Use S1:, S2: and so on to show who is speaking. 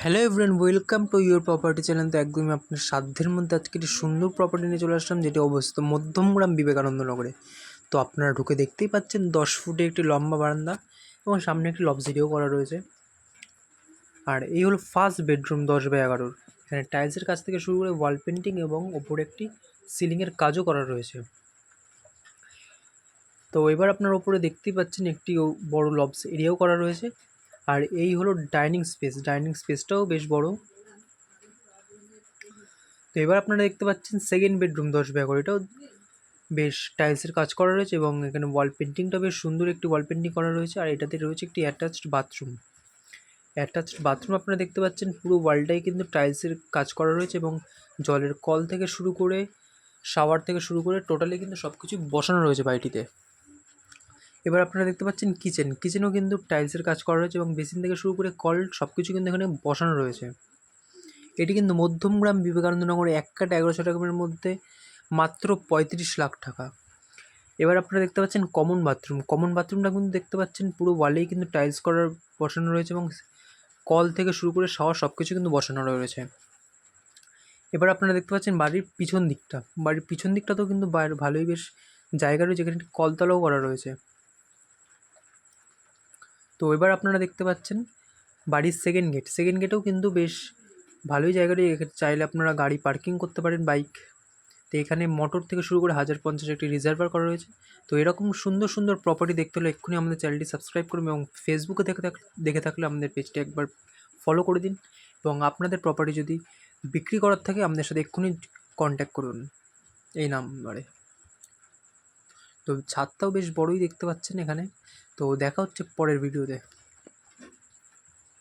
S1: Hello everyone welcome to your property channel তো একদমই আপনার সাধ্যের মধ্যে আজকে একটি সুন্দর প্রপার্টি নিয়ে চলে আসলাম, যেটি অবস্থিত মধ্যমগ্রাম বিবেকানন্দ নগরে। তো আপনারা ঢুকে দেখতেই পাচ্ছেন দশ ফুটে একটি লম্বা বারান্দা এবং সামনে একটি লবজিডিও করা রয়েছে। আর এই হলো ফার্স্ট বেডরুম দশ বাই এগারোর। এখানে টাইলসের কাছ থেকে শুরু করে ওয়াল পেন্টিং এবং ওপরে একটি সিলিংয়ের কাজও করা রয়েছে। তো এবার আপনার ওপরে দেখতেই পাচ্ছেন একটি বড় লবস এরিয়াও করা রয়েছে। আর এই হলো ডাইনিং স্পেস। ডাইনিং স্পেসটাও বেশ বড়। তো এবার আপনারা দেখতে পাচ্ছেন সেকেন্ড বেডরুম দশ বাই এগারো। এটাও বেশ টাইলসের কাজ করা রয়েছে এবং এখানে ওয়াল পেন্টিংটা বেশ সুন্দর একটি ওয়াল পেন্টিং করা রয়েছে। আর এটাতে রয়েছে একটি অ্যাটাচড বাথরুম অ্যাটাচড বাথরুম আপনারা দেখতে পাচ্ছেন পুরো ওয়ালটাই কিন্তু টাইলসের কাজ করা রয়েছে এবং জলের কল থেকে শুরু করে শাওয়ার থেকে শুরু করে টোটালি কিন্তু সব কিছু বসানো রয়েছে বাড়িটিতে। এবার আপনারা দেখতে পাচ্ছেন কিচেন কিচেনও কিন্তু টাইলসের কাজ করা রয়েছে এবং বেসিন থেকে শুরু করে কল সব কিছু কিন্তু এখানে বসানো রয়েছে। এটি কিন্তু মধ্যমগ্রাম বিবেকানন্দ নগরে এক কাটা এগারোশো টাকার মধ্যে মাত্র পঁয়ত্রিশ লাখ টাকা। এবার আপনারা দেখতে পাচ্ছেন কমন বাথরুম কমন বাথরুমটা কিন্তু দেখতে পাচ্ছেন পুরো ওয়ালেই কিন্তু টাইলস করার বসানো রয়েছে এবং কল থেকে শুরু করে শাওয়ার সব কিছু কিন্তু বসানো রয়েছে। এবার আপনারা দেখতে পাচ্ছেন বাড়ির পিছন দিকটা। বাড়ির পিছন দিকটাতেও কিন্তু ভালোই বেশ জায়গা রয়েছে। এখানে একটি কলতলাও করা রয়েছে। তো এবার আপনারা দেখতে পাচ্ছেন বাড়ির সেকেন্ড গেট সেকেন্ড গেটেও কিন্তু বেশ ভালোই জায়গা রয়েছে চাইলে আপনারা গাড়ি পার্কিং করতে পারেন বাইক তো এখানে মোটর থেকে শুরু করে হাজার পঞ্চাশ একটি রিজার্ভার করা রয়েছে। তো এরকম সুন্দর সুন্দর প্রপার্টি দেখতে হলে এক্ষুনি আমাদের চ্যানেলটি সাবস্ক্রাইব করুন এবং ফেসবুকে দেখে থাক, দেখে থাকলে আমাদের পেজটি একবার ফলো করে দিন এবং আপনাদের প্রপার্টি যদি বিক্রি করার থাকে, আমাদের সাথে এক্ষুনি কন্ট্যাক্ট করুন। এই নাম্বারে। তো ছাদটাও বেশ বড়ই দেখতে পাচ্ছেন এখানে। তো দেখা হচ্ছে পরের ভিডিওতে